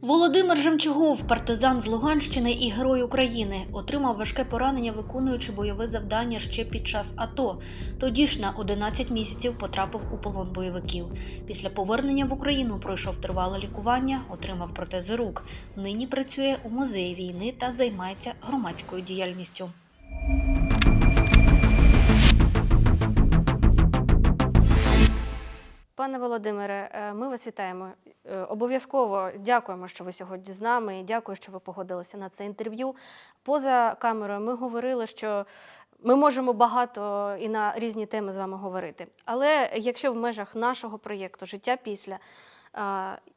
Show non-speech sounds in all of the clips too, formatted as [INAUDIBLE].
Володимир Жемчугов, партизан з Луганщини і герой України, отримав важке поранення, виконуючи бойове завдання ще під час АТО. Тоді ж на 11 місяців потрапив у полон бойовиків. Після повернення в Україну пройшов тривале лікування, отримав протези рук. Нині працює у музеї війни та займається громадською діяльністю. Пане Володимире, е, ми вас вітаємо. Е, Обов'язково дякуємо, що ви сьогодні з нами. і Дякую, що ви погодилися на це інтерв'ю. Поза камерою ми говорили, що ми можемо багато і на різні теми з вами говорити. Але якщо в межах нашого проєкту Життя після, е,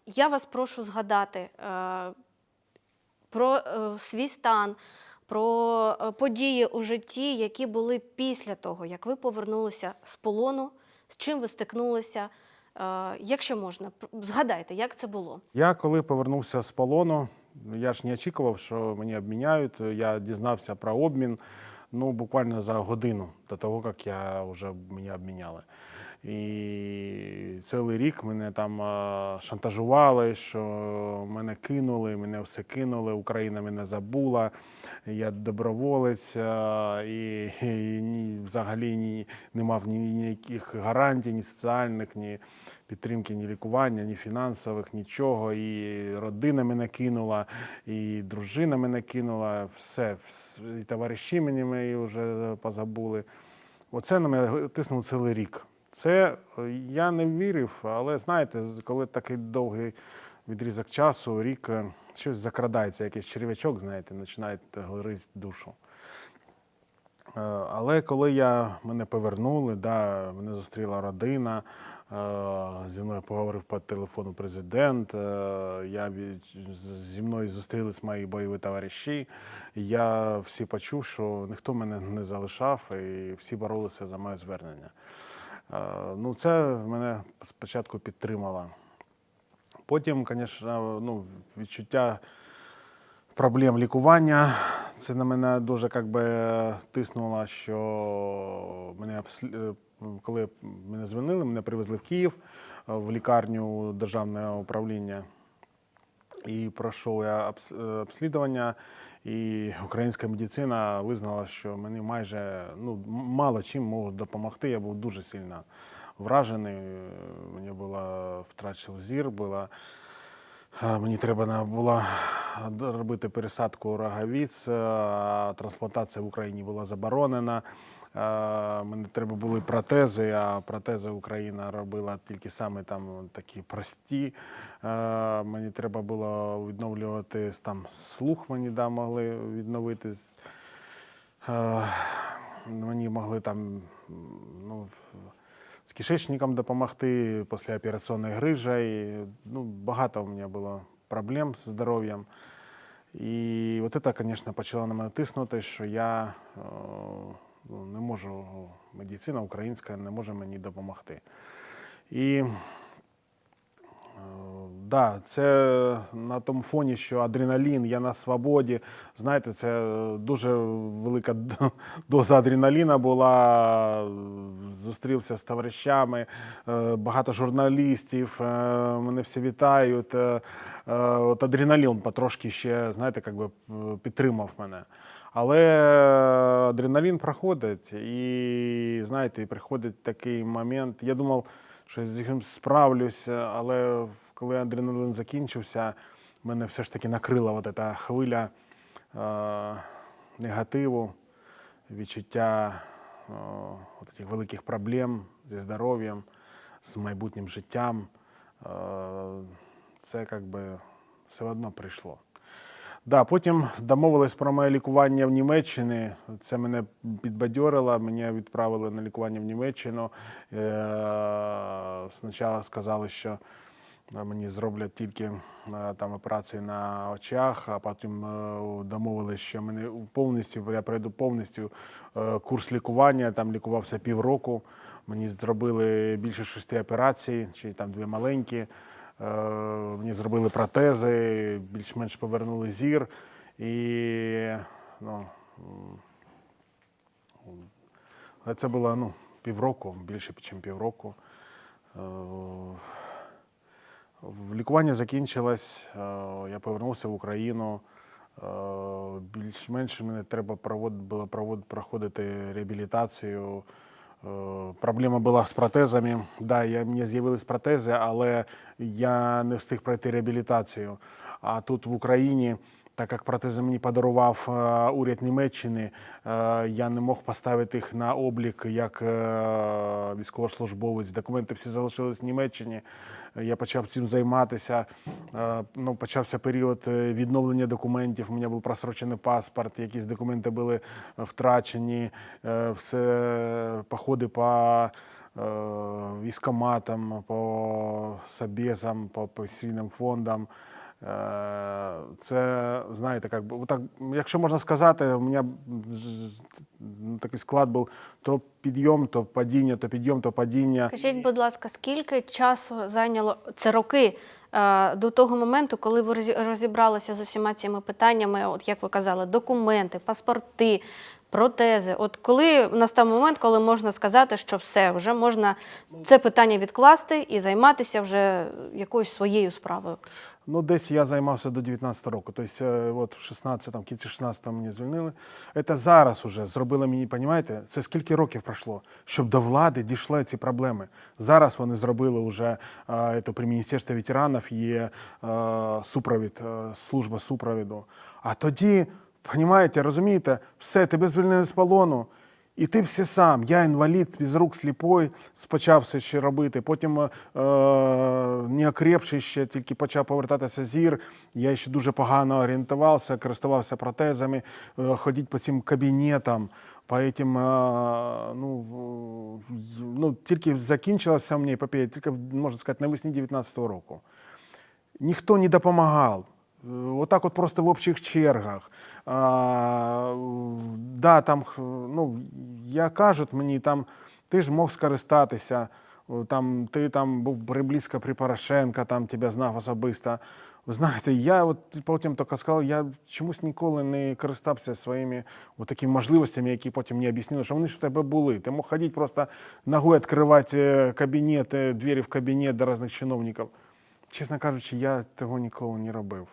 я вас прошу згадати про свій стан, про події у житті, які були після того, як ви повернулися з полону, з чим ви стикнулися. Е, Якщо можна, згадайте, як це було. Я коли повернувся з полону, я ж не очікував, що мені обміняють. Я дізнався про обмін ну, буквально за годину до того, як я вже мене обміняли. І цілий рік мене там шантажували, що мене кинули, мене все кинули, Україна мене забула, я доброволець і, і взагалі ні, не мав ні, ніяких гарантій, ні соціальних, ні підтримки, ні лікування, ні фінансових, нічого. І родина мене кинула, і дружина мене кинула, все, і товариші мені мої вже позабули. Оце на мене тиснуло цілий рік. Це е, я не вірив, але знаєте, коли такий довгий відрізок часу, рік е, щось закрадається, якийсь черв'ячок, знаєте, починає гризти душу. Е, Але коли я мене повернули, да, мене зустріла родина, зі мною поговорив по телефону президент. Я зі мною зустрілись мої бойові товариші. Я всі почув, що ніхто мене не залишав, і всі боролися за моє звернення. Е, Ну, це мене спочатку підтримало. Потім, звісно, ну, відчуття проблем лікування. Це на мене дуже як би, тиснуло, що мене е, коли мене дзвонили, мене привезли в Київ е, в лікарню державного управління. І пройшов я обслідування, і українська медицина визнала, що мені майже ну, мало чим можуть допомогти. Я був дуже сильно вражений. Мені було втрачив зір, була Мені треба було робити пересадку роговіць, е, трансплантація в Україні була заборонена. Мені треба були протези, а протези Україна робила тільки саме там такі прості. Мені треба було відновлювати там слух, мені да, могли відновити. Мені могли там ну, з кишечником допомогти післяопераційної грижі. Ну, багато у мене було проблем з здоров'ям. І от це, звісно, почало на мене тиснути, що я не можу, медицина українська не може мені допомогти. І Е, Да, це на тому фоні, що адреналін, я на свободі. Знаєте, це е, дуже велика доза адреналіна була. Зустрівся з товаришами, е, багато журналістів, мене всі вітають. От адреналін потрошки ще, знаєте, як би п- підтримав мене. Але адреналін проходить, і знаєте, приходить такий момент. Я думав, що з цим справлюсь, але коли адреналін закінчився, мене все ж таки накрила от ця хвиля е, негативу, відчуття е, от великих проблем зі здоров'ям, з майбутнім життям. Е, це як би все одно прийшло. Да, потім домовились про моє лікування в Німеччині. Це мене підбадьорило. Мене відправили на лікування в Німеччину. Е, Спочатку сказали, що мені зроблять тільки е, там операції на очах, а потім е, домовились, що мене повністю я пройду повністю е, курс лікування. Там лікувався півроку. Мені зробили більше шести операцій, чи там дві маленькі. Е, Мені зробили протези, більш-менш повернули зір. І ну, це було ну, півроку, більше, ніж півроку. Е, Лікування закінчилось, е, я повернувся в Україну. Більш-менш мені треба було проходити реабілітацію. Е, Проблема була з протезами. Да, я, мені з'явились протези, але я не встиг пройти реабілітацію. А тут в Україні, так як протези мені подарував е, уряд Німеччини, е, я не мог поставити їх на облік як е, військовослужбовець. Документи всі залишились в Німеччині. Я почав цим займатися. Ну, почався період відновлення документів. У мене був просрочений паспорт, якісь документи були втрачені, все походи по військоматам, по собесам, по пенсійним фондам. Е, Це, знаєте, як би, так, якщо можна сказати, у мене ну, такий склад був то підйом, то падіння, то підйом, то падіння. Скажіть, будь ласка, скільки часу зайняло це роки е, до того моменту, коли ви розі- розібралися з усіма цими питаннями, от як ви казали, документи, паспорти, протези? От коли настав момент, коли можна сказати, що все, вже можна це питання відкласти і займатися вже якоюсь своєю справою? Ну, десь я займався до 19 року. Тобто, е, от в 16, в кінці 16 мене звільнили. Це зараз уже зробили мені, розумієте, це скільки років пройшло, щоб до влади дійшли ці проблеми. Зараз вони зробили вже е, при Міністерстві ветеранів є е, супровід, е, служба супровіду. А тоді, розумієте, розумієте, все, тебе звільнили з полону. І ти все сам. Я інвалід, без рук сліпой, почав все ще робити. Потім е, не окрепший ще, тільки почав повертатися зір. Я ще дуже погано орієнтувався, користувався протезами, е, ходити по цим кабінетам. По этим, е, ну, ну, тільки закінчилася мені епопея, тільки, можна сказати, навесні 19-го року ніхто не допомагав. Е, Отак от просто в общих чергах. А, да, там, ну, я кажуть мені, там, ти ж мог скористатися, там, ти там був при- близько при Порошенка, там тебе знав особисто. Ви знаєте, я от потім тільки сказав, я чомусь ніколи не користався своїми такими можливостями, які потім мені об'яснили, що вони ж в тебе були. Ти мог ходити просто ногою відкривати е, кабінети, двері в кабінет до різних чиновників. Чесно кажучи, я того ніколи не робив.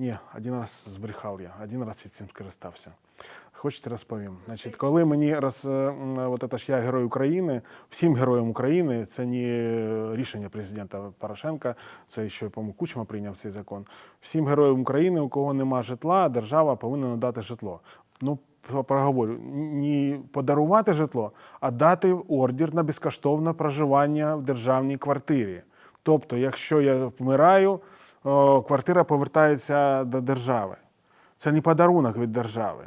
Ні, один раз збрехав я, один раз я цим скористався. Хочете розповім? Значить, коли мені роз, е, от це ж я герой України, всім героям України, це не рішення президента Порошенка, це ще, по-моєму, Кучма прийняв цей закон. Всім героям України, у кого нема житла, держава повинна надати житло. Ну, про- проговорю, не подарувати житло, а дати ордер на безкоштовне проживання в державній квартирі. Тобто, якщо я вмираю, квартира повертається до держави. Це не подарунок від держави.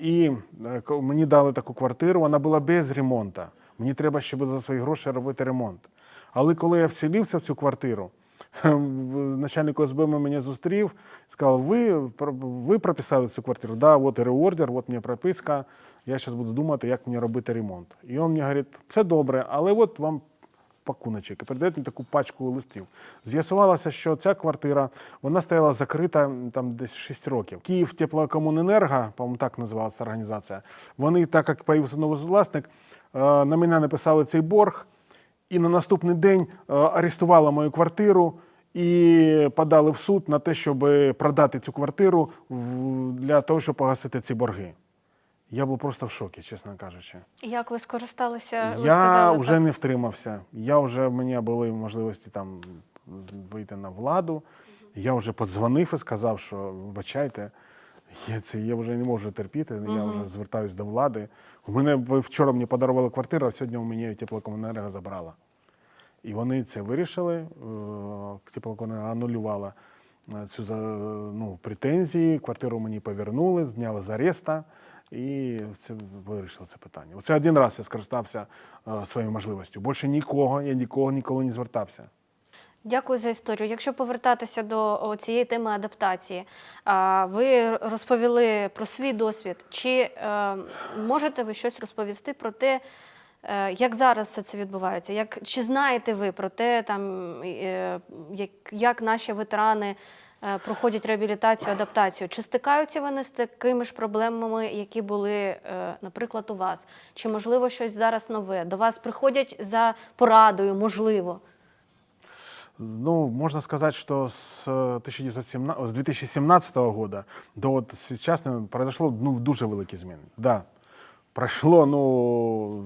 І е, мені дали таку квартиру, вона була без ремонту. Мені треба було за свої гроші робити ремонт. Але коли я вселився в цю квартиру, [LAUGHS] начальник ОСБ мене зустрів, сказав: ви, ви прописали цю квартиру? Да, от реордер, от мені прописка. Я зараз буду думати, як мені робити ремонт. І він мені говорить, це добре, але от вам пакуночок і передають мені таку пачку листів. З'ясувалося, що ця квартира вона стояла закрита там десь 6 років. Київ теплокомуненерго, по-моєму, так називалася організація. Вони, так як появився новий власник, е, на мене написали цей борг, і на наступний день е, арестували мою квартиру. І подали в суд на те, щоб продати цю квартиру для того, щоб погасити ці борги. Я був просто в шокі, чесно кажучи. Як ви скористалися? ви Я вже не втримався. Я вже в мене були можливості там вийти на владу. Я вже подзвонив і сказав, що вибачайте, я це я вже не можу терпіти. Я вже звертаюся до влади. У мене вчора мені подарували квартиру, а сьогодні у мене теплокомуненерго забрала. І вони це вирішили. е, Теплокомуненерго анулювала е, цю ну, претензії. Квартиру мені повернули, зняли з ареста. І це вирішили це питання. Оце один раз я скористався е, своєю можливістю. Більше нікого, я нікого ніколи не звертався. Дякую за історію. Якщо повертатися до цієї теми адаптації, ви розповіли про свій досвід. Чи е, можете ви щось розповісти про те, е, як зараз все це відбувається? Як, чи знаєте ви про те, там, е, як, наші ветерани проходять реабілітацію, адаптацію? Чи стикаються вони з такими ж проблемами, які були, е, наприклад, у вас? Чи можливо щось зараз нове? До вас приходять за порадою, можливо? Ну, можно сказать, что с, э, 1917, с 2017 года до вот сейчас произошло ну, дуже великі зміни. Да. Пройшло, ну,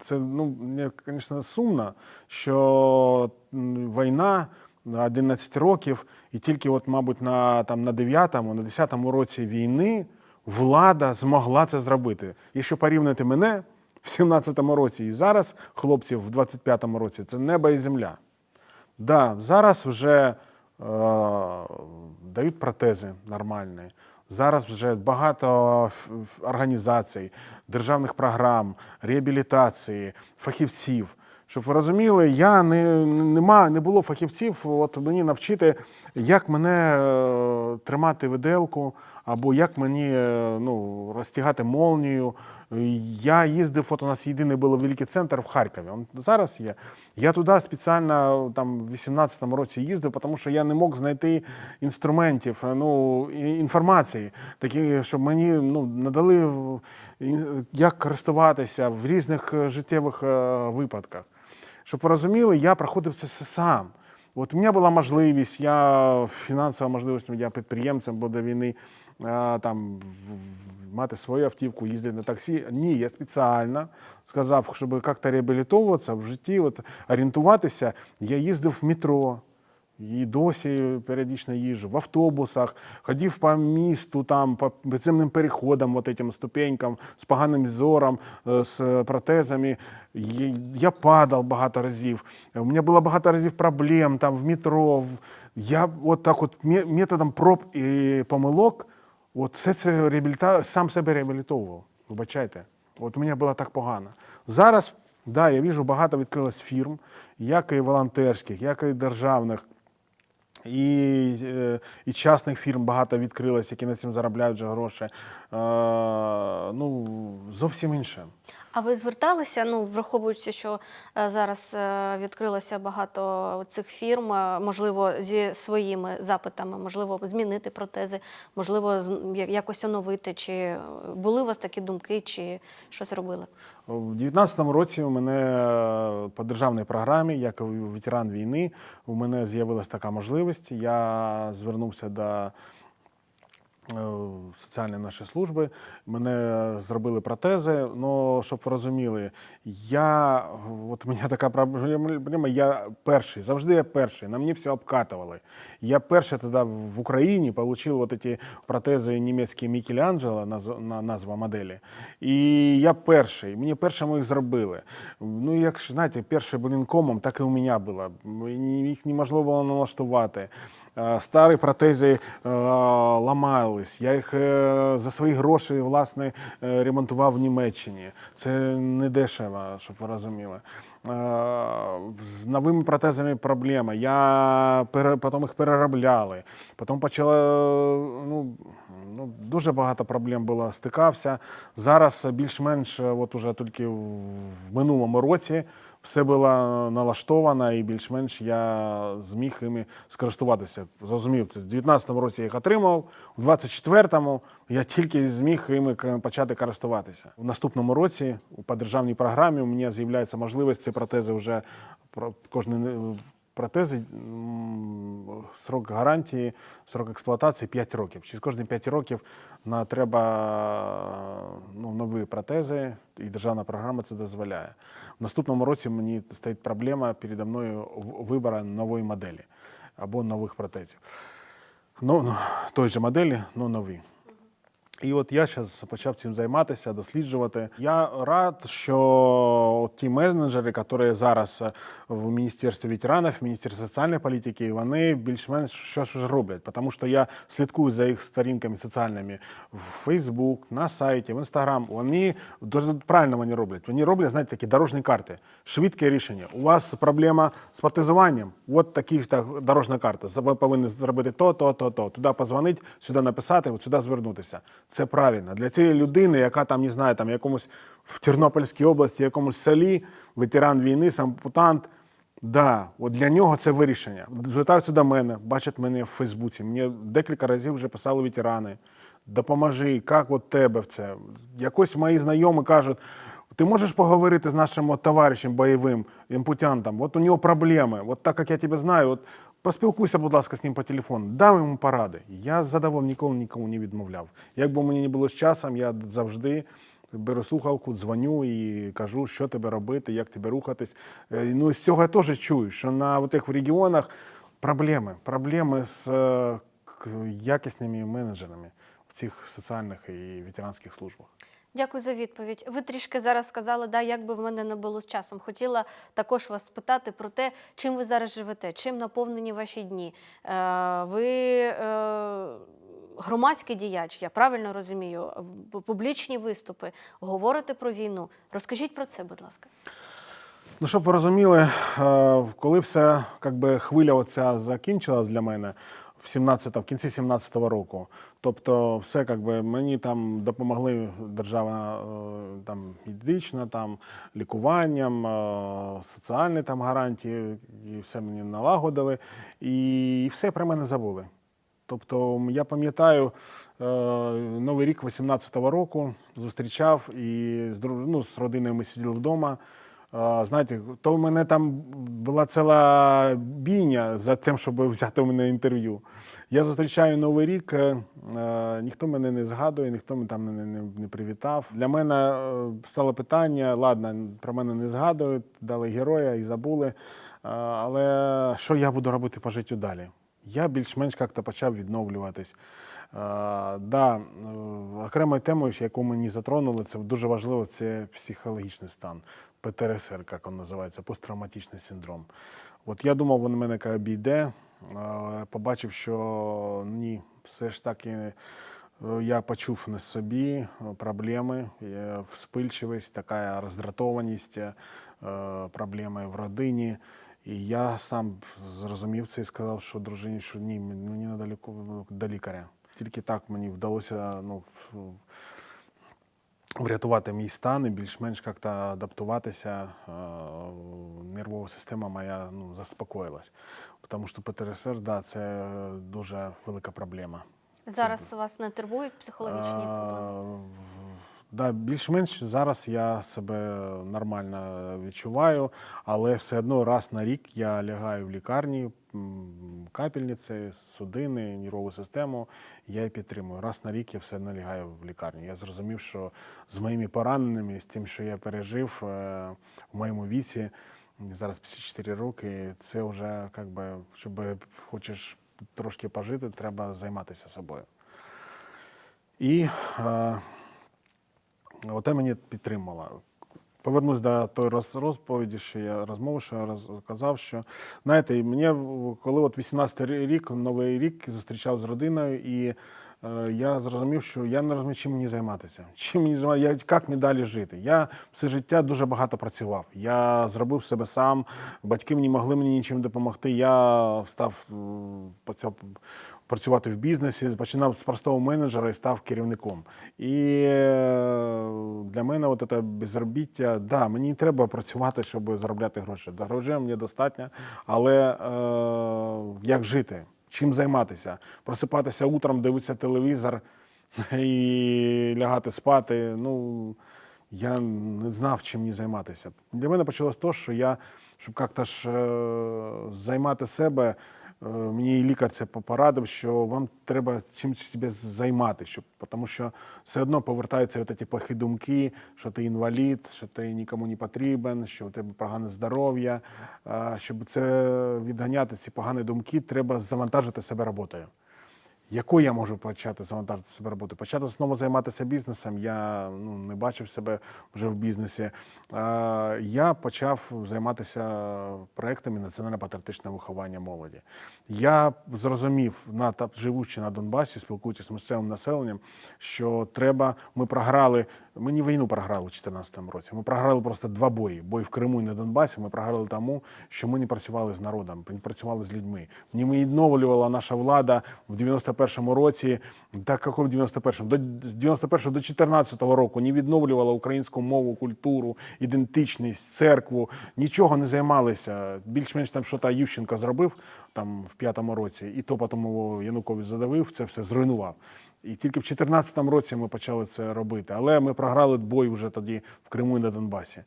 це, ну, мені, звісно, сумно, що війна 11 років, і тільки, от, мабуть, на, там, на 9-му, на 10-му році війни влада змогла це зробити. Якщо порівняти мене в 17-му році і зараз, хлопців в 25-му році, це небо і земля. Да, зараз вже е, дають протези нормальні. Зараз вже багато організацій, державних програм, реабілітації, фахівців. Щоб ви розуміли, я не, нема, не було фахівців, от мені навчити, як мене е, тримати виделку, або як мені е, ну, розтягати молнію. Я їздив, от у нас єдиний був великий центр в Харкові. Он зараз є. Я туди спеціально там в 18-му році їздив, тому що я не мог знайти інструментів, ну, інформації, такі, щоб мені ну, надали як користуватися в різних е, життєвих е, випадках. Щоб ви розуміли, я проходив це сам. От у мене була можливість, я фінансова можливість, я підприємцем, бо до війни там мати свою автівку, їздити на таксі. Ні, я спеціально сказав, щоб як-то реабілітовуватися в житті, от, орієнтуватися, я їздив в метро. І досі періодично їжджу в автобусах, ходив по місту, там, по підземним переходам, вот этим ступенькам, з поганим зором, е, з протезами. Я падав багато разів. У мене було багато разів проблем там в метро. Я от так от ме- методом проб і помилок, от все це реабіліта... сам себе реабілітовував. Вибачайте. От у мене було так погано. Зараз, да, я бачу, багато відкрилось фірм, як і волонтерських, як і державних. І, е, і частних фірм багато відкрилось, які на цим заробляють вже гроші. Е, ну, зовсім інше. А ви зверталися, ну враховуючи, що е, зараз е, відкрилося багато цих фірм, е, можливо, зі своїми запитами, можливо, змінити протези, можливо, якось оновити. Чи були у вас такі думки, чи щось робили? У 2019 році у мене по державній програмі, як ветеран війни, у мене з'явилася така можливість. Я звернувся до е, соціальної нашої служби. Мене зробили протези. Ну, щоб ви розуміли, я от мене така проблема. Я перший, завжди я перший. На мені все обкатували. Я перший тоді в Україні отримав от ці протези німецькі Мікеланджело, наз- на- назва моделі. І я перший. Мені першому їх зробили. Ну, як знаєте, перший блін комом, так і у мене було. Їх неможливо було налаштувати. Е, Старі протези е, ламались. Я їх е, за свої гроші власне е, ремонтував в Німеччині. Це не дешево, щоб ви розуміли. Е, З новими протезами проблема. Я потім їх переробляли. Потім почала ну, ну, дуже багато проблем було. Стикався. Зараз більш-менш, от уже тільки в минулому році все було налаштовано і більш-менш я зміг іми скористуватися. Зрозумів, це в 19-му році я їх отримав, у 24-му я тільки зміг іми почати користуватися. У наступному році по державній програмі у мене з'являється можливість ці протези вже кожен протези, срок гарантії, срок експлуатації 5 років. Через кожні 5 років на, треба ну, нові протези, і державна програма це дозволяє. В наступному році мені стоїть проблема передо мною вибору нової моделі або нових протезів. Ну, ну, той же моделі, але нові. І от я зараз почав цим займатися, досліджувати. Я рад, що ті менеджери, які зараз е, в Міністерстві ветеранів, в Міністерстві соціальної політики, вони більш-менш щось вже роблять. Тому що я слідкую за їх сторінками соціальними в Facebook, на сайті, в Instagram. Вони дуже правильно вони роблять. Вони роблять, знаєте, такі дорожні карти, швидке рішення. У вас проблема з партизуванням, от такі так, дорожна карта. Ви повинні зробити то, то, то, то. Туди позвонити, сюди написати, от сюди звернутися. Це правильно. Для тієї людини, яка там, не знаю, там якомусь в Тернопільській області, якомусь селі, ветеран війни, сампутант. Да, от для нього це вирішення. Звертаються до мене, бачать мене в Фейсбуці. Мені декілька разів вже писали ветерани. Допоможи, як от тебе в це. Якось мої знайомі кажуть, Ти можеш поговорити з нашим товаришем бойовим, імпутянтом, от у нього проблеми, от так як я тебе знаю, от поспілкуйся, будь ласка, з ним по телефону, дам йому поради. Я з ніколи нікому не відмовляв. Як би мені не було з часом, я завжди беру слухалку, дзвоню і кажу, що тебе робити, як тебе рухатись. Е, Ну, з цього я теж чую, що на тих регіонах проблеми, проблеми з е, якісними менеджерами в цих соціальних і ветеранських службах. Дякую за відповідь. Ви трішки зараз сказали, да, як би в мене не було з часом. Хотіла також вас спитати про те, чим ви зараз живете, чим наповнені ваші дні. Е, ви е, громадський діяч, я правильно розумію, публічні виступи, говорите про війну. Розкажіть про це, будь ласка. Ну, щоб ви розуміли, е, коли все как би, хвиля оця закінчилась для мене в 17, в кінці 17-го року, тобто все как би, мені там допомогли держава е, там, медична, там, лікуванням, е, соціальні там, гарантії, і все мені налагодили, і все про мене забули. Тобто я пам'ятаю е, Новий рік 18-го року зустрічав і з, ну, з родиною ми сиділи вдома. Знаєте, то в мене там була ціла бійня за тим, щоб взяти у мене інтерв'ю. Я зустрічаю Новий рік, е, е, ніхто мене не згадує, ніхто мене там не, не, не привітав. Для мене е, стало питання: ладно, про мене не згадують, дали героя і забули. Але що я буду робити по життю далі? Я більш-менш як-то почав відновлюватись. Да, окремою темою, яку мені затронули, це дуже важливо, це психологічний стан. ПТРСР, як він називається, посттравматичний синдром. От я думав, він мене обійде, але побачив, що ні, все ж таки е, я почув на собі проблеми, вспильчивість, така роздратованість, е, проблеми в родині. І я сам зрозумів це і сказав, що дружині, що ні, мені ліку- до лікаря. Тільки так мені вдалося ну, врятувати мій стан і більш-менш як-то адаптуватися. Е, Нервова система моя ну, заспокоїлась. Тому що ПТСР, да, це дуже велика проблема. Зараз вас не турбують психологічні проблеми? Да, більш-менш зараз я себе нормально відчуваю, але все одно раз на рік я лягаю в лікарні, капельниці, судини, нервову систему. Я її підтримую. Раз на рік я все одно лягаю в лікарню. Я зрозумів, що з моїми пораненнями, з тим, що я пережив е, в моєму віці, зараз 54 роки, це вже, як би, щоб хочеш трошки пожити, треба займатися собою. І е, оте мені підтримало. Повернусь до тої роз- розповіді, що я розмови, що я розказав, що знаєте, мені, коли от 18 рік, новий рік зустрічав з родиною, і е, я зрозумів, що я не розумію, чим мені займатися. [LAUGHS] Чим мені займатися, як мені далі жити. Я все життя дуже багато працював. Я зробив себе сам, батьки мені могли мені нічим допомогти. Я став по цьому працювати в бізнесі, починав з простого менеджера і став керівником. І е, для мене от це безробіття, да, мені треба працювати, щоб заробляти гроші. До грошей мені достатньо, але е, як жити? Чим займатися? Просипатися утром, дивитися телевізор [LAUGHS] і лягати спати. Ну, я не знав, чим мені займатися. Для мене почалось то, що я, щоб як-то ж е, займати себе, мені і лікар це порадив, що вам треба чимось себе займати, щоб, тому що все одно повертаються ці плохі думки, що ти інвалід, що ти нікому не потрібен, що у тебе погане здоров'я. Е, Щоб це відганяти, ці погані думки, треба завантажити себе роботою. Яку я можу почати завантажити себе роботу? Почати знову займатися бізнесом. Я ну, не бачив себе вже в бізнесі. Е, я почав займатися проектами національно-патріотичного виховання молоді. Я зрозумів, на живучи на Донбасі, спілкуючись з місцевим населенням, що треба. Ми програли. Ми не війну програли у 2014 році. Ми програли просто два бої: бой в Криму і на Донбасі. Ми програли тому, що ми не працювали з народом, не працювали з людьми. Не відновлювала наша влада в 91-му році, так як в 91-му, до з 91-го до 14-го року не відновлювала українську мову, культуру, ідентичність, церкву. Нічого не займалися. Більш-менш там що та Ющенко зробив, там в п'ятому році, і то потім Янукович задавив, це все зруйнував. І тільки в 2014 році ми почали це робити. Але ми програли бой вже тоді в Криму і на Донбасі.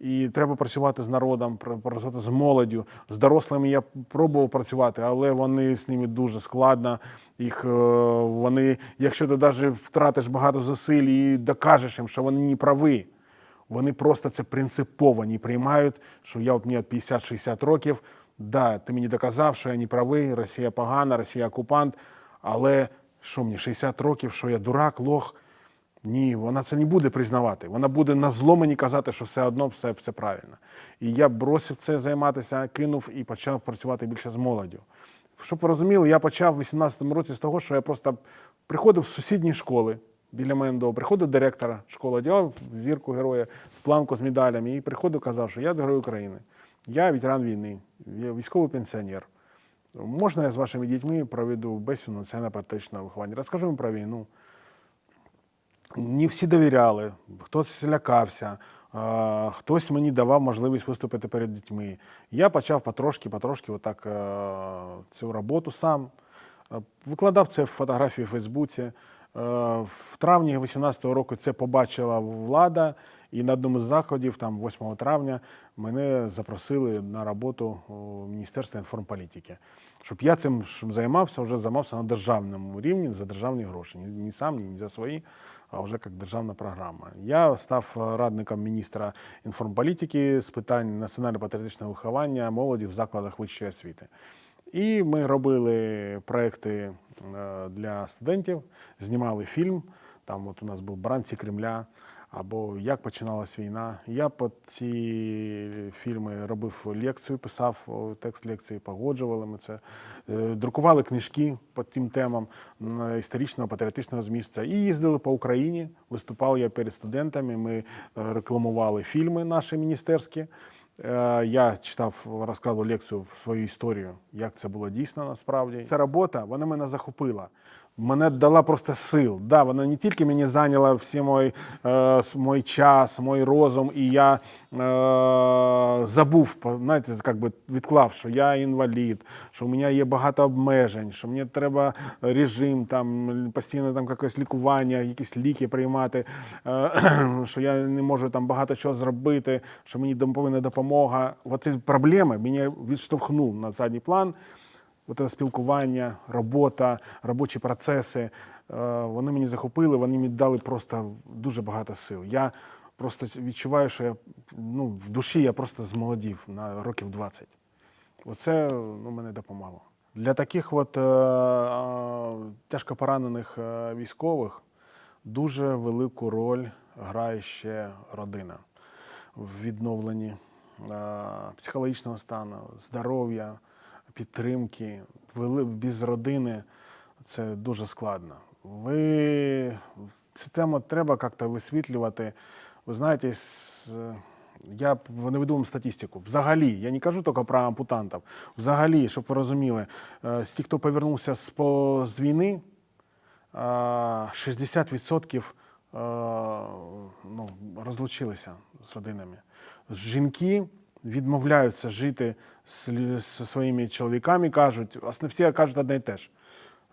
І треба працювати з народом, пр- працювати з молоддю. З дорослими я пробував працювати, але вони з ними дуже складно. Їх е, вони, якщо ти навіть втратиш багато зусиль і докажеш їм, що вони не праві, вони просто це принципово не приймають, що я от мені 50-60 років. Да, ти мені доказав, що я не правий, Росія погана, Росія окупант. Але що мені 60 років, що я дурак, лох? Ні, вона це не буде признавати. Вона буде на зло мені казати, що все одно все, все правильно. І я бросив це займатися, кинув і почав працювати більше з молоддю. Щоб ви розуміли, я почав в 18-му році з того, що я просто приходив з сусідньої школи. Біля мене до приходив директора школи, одягав зірку героя, планку з медалями, і приходив, казав, що я герой України, я ветеран війни, військовий пенсіонер. Можна я з вашими дітьми проведу бесіду національно патріотичного виховання? Розкажу їм про війну не всі довіряли, хтось лякався, хтось мені давав можливість виступити перед дітьми. Я почав потрошки, потрошки отак е, цю роботу сам. Е, Викладав це в фотографії в Фейсбуці. Е, В травні 2018 року це побачила влада, і на одному з заходів, там 8 травня, мене запросили на роботу у Міністерство інформполітики. Щоб я цим займався, вже займався на державному рівні за державні гроші. Ні, сам, ні за свої, а вже як державна програма. Я став радником міністра інформполітики з питань національно-патріотичного виховання молоді в закладах вищої освіти. І ми робили проекти е, для студентів, знімали фільм. Там от у нас був Бранці Кремля або Як починалась війна. Я по ці фільми робив лекцію, писав текст лекції, погоджували ми це, Е, друкували книжки по тим темам історичного патріотичного змісту. І їздили по Україні. Виступав я перед студентами. Ми е, рекламували фільми наші міністерські. Е, Я читав, розказував лекцію свою історію, як це було дійсно насправді. Ця робота вона мене захопила. Мене дала просто сил. Да, вона не тільки мені зайняла всі мій, е, мій час, мій розум, і я е, забув, знаєте, як би відклав, що я інвалід, що у мене є багато обмежень, що мені треба режим, там постійно там якесь лікування, якісь ліки приймати, е, [CLEARS THROAT] що я не можу там багато чого зробити, що мені повинна допомога. Оці проблеми мене відштовхнув на задній план. Це спілкування, робота, робочі процеси, е, вони мені захопили, вони мені дали просто дуже багато сил. Я просто відчуваю, що я ну, в душі я просто змолодів на років 20. Оце ну, мене допомогло. Для таких от, е, е, тяжко поранених е, військових дуже велику роль грає ще родина в відновленні е, психологічного стану, здоров'я, підтримки. Вели- Без родини це дуже складно. Ви цю тему треба як-то висвітлювати. Ви знаєте, я наведу вам статистику. Взагалі, я не кажу тільки про ампутантів. Взагалі, щоб ви розуміли, е, з тих, хто повернувся з, по, з війни, е, 60% е, ну, розлучилися з родинами. Жінки відмовляються жити з, своїми чоловіками, кажуть, власне, всі кажуть одне і те ж.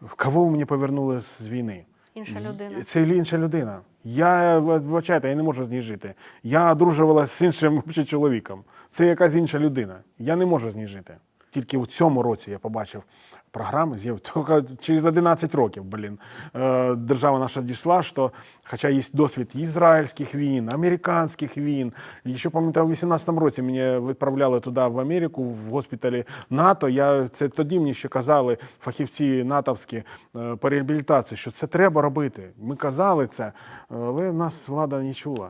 В кого ви мені повернули з війни? Інша людина. Це інша людина. Я вибачайте, я не можу з ній жити. Я одружувалася з іншим чоловіком. Це якась інша людина. Я не можу з ній жити. Тільки в цьому році я побачив програми, з'яв [LAUGHS] через 11 років, блін, е, держава наша дійшла, що, хоча є досвід ізраїльських війн, американських війн. І ще пам'ятаю, в 18-му році мене відправляли туди в Америку, в госпіталі НАТО. Я це тоді мені ще казали фахівці натовські е, по реабілітації, що це треба робити. Ми казали це, але нас влада не чула.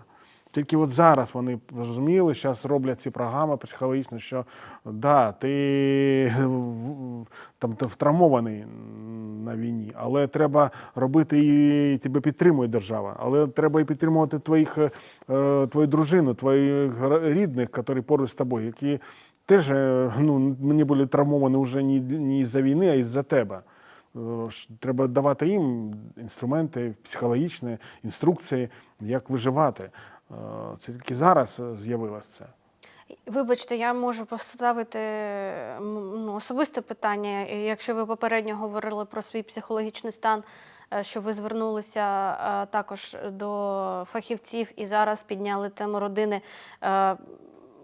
Тільки от зараз вони зрозуміли, зараз роблять ці програми психологічно, що да, ти там ти втравмований на війні, але треба робити і тебе підтримує держава. Але треба і підтримувати твоїх, е, твою дружину, твоїх рідних, які поруч з тобою, які теж е, ну, мені були травмовані вже не, не із-за війни, а із-за тебе. Е, Треба давати їм інструменти психологічні, інструкції, як виживати. Е, Це тільки зараз е, з'явилось це. Вибачте, я можу поставити ну, особисте питання. Якщо ви попередньо говорили про свій психологічний стан, е, що ви звернулися також до фахівців і зараз підняли тему родини.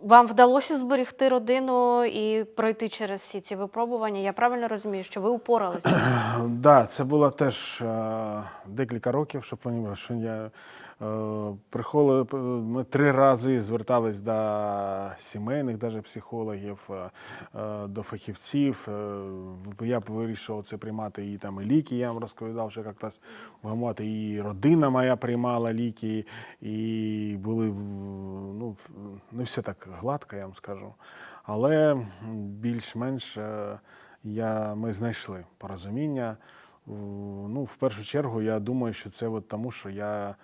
Вам вдалося зберегти родину і пройти через всі ці випробування? Я правильно розумію, що ви упоралися? [CLEARS THROAT] Да, це було теж е, декілька років, щоб розуміли, що я ми три рази звертались до сімейних даже психологів, е, е, до фахівців. Е, я б вирішував це приймати і там і ліки. Я вам розповідав, що як-то. І родина моя приймала ліки, і були ну, не все так гладко, я вам скажу. Але більш-менш. е, я, ми знайшли порозуміння. Ну, в першу чергу, я думаю, що це от тому, що я е,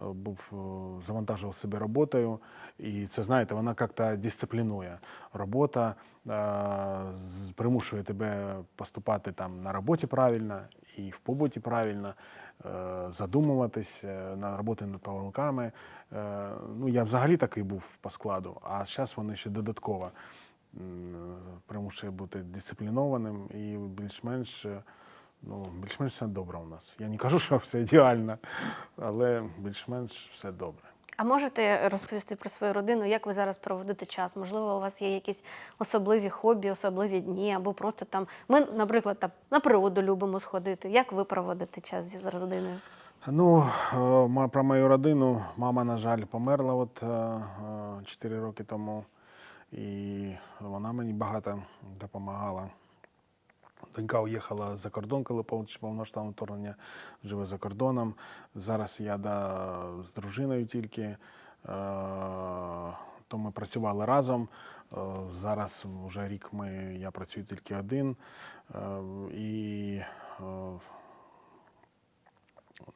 був е, завантажував себе роботою, і це знаєте, вона як-то дисциплінує. Робота е, примушує тебе поступати там на роботі правильно і в побуті правильно, е, задумуватись е, на роботи над помилками. Е, Ну, я взагалі такий був по складу, а зараз вони ще додатково примушує бути дисциплінованим і більш-менш, е, ну, більш-менш все добре у нас. Я не кажу, що все ідеально, але більш-менш все добре. А можете розповісти про свою родину, як ви зараз проводите час? Можливо, у вас є якісь особливі хобі, особливі дні, або просто там. Ми, наприклад, там на природу любимо сходити. Як ви проводите час з родиною? Ну, е, про мою родину. Мама, на жаль, померла от 4 роки тому, і вона мені багато допомагала. Донька уїхала за кордон, коли пов- повноштабне вторгнення живе за кордоном. Зараз я да, з дружиною тільки, е, то ми працювали разом. Е, Зараз вже рік ми, я працюю тільки один. Е, І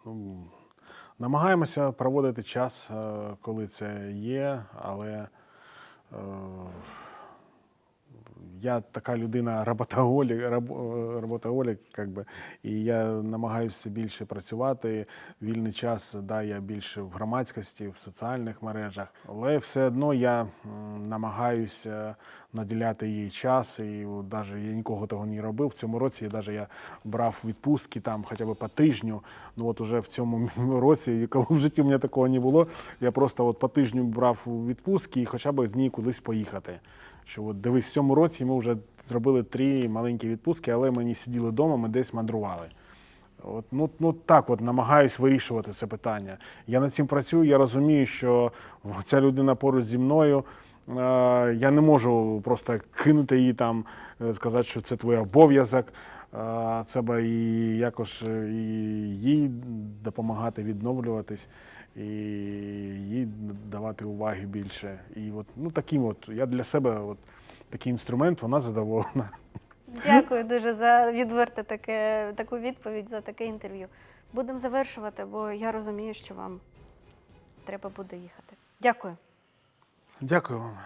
ну, намагаємося проводити час, коли це є, але я така людина [LAUGHS] роботоголік, раб- роботоголік, як би, і я намагаюся більше працювати. Вільний час да, я більше в громадськості, в соціальних мережах, але все одно я намагаюся наділяти їй час. І даже я нікого того не робив. В цьому році я даже я брав відпустки там хоча б по тижню. Ну от уже в цьому [LAUGHS] році, коли в житті у мене такого не було, я просто от по тижню брав відпустки і хоча б з ній кудись поїхати. Що от дивись, в цьому році ми вже зробили три маленькі відпустки, але ми не сиділи вдома, ми десь мандрували. От, ну, ну так от намагаюсь вирішувати це питання. Я над цим працюю, я розумію, що ця людина поруч зі мною. е, Я не можу просто кинути її там, е, сказати, що це твій обов'язок. Е, Це і якось і їй допомагати відновлюватись, і їй давати уваги більше. І от ну таким от я для себе от такий інструмент, вона задоволена. Дякую дуже за відверте таке, таку відповідь, за таке інтерв'ю. Будемо завершувати, бо я розумію, що вам треба буде їхати. Дякую. Дякую вам.